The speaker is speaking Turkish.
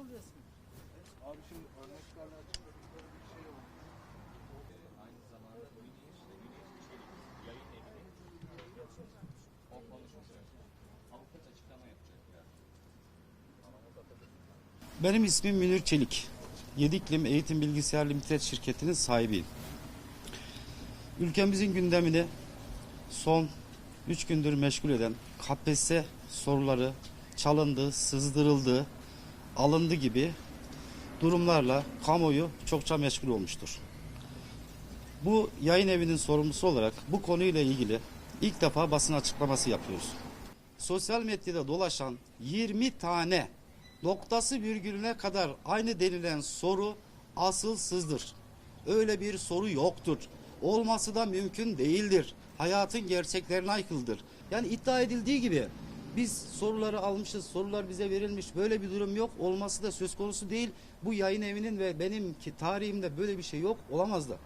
Abi şimdi örneklerle açıkladıkları bir şey yok. Aynı zamanda Güneş ve Güneş Çelik yayın evini o konuşmuş. Avukat açıklama yapacak ya. Benim ismim Münir Çelik. Yediklim Eğitim Bilgisayar Limited şirketinin sahibiyim. Ülkemizin gündemini son 3 gündür meşgul eden KPSS soruları çalındı, sızdırıldı, alındı gibi durumlarla kamuoyu çokça meşgul olmuştur. Bu yayın evinin sorumlusu olarak bu konuyla ilgili ilk defa basın açıklaması yapıyoruz. Sosyal medyada dolaşan 20 tane noktası virgülüne kadar aynı denilen soru asılsızdır. Öyle bir soru yoktur. Olması da mümkün değildir. Hayatın gerçeklerine aykırıdır. Yani iddia edildiği gibi biz soruları almışız, sorular bize verilmiş. Böyle bir durum yok. Olması da söz konusu değil. Bu yayın evinin ve benimki tarihimde böyle bir şey yok. Olamaz da.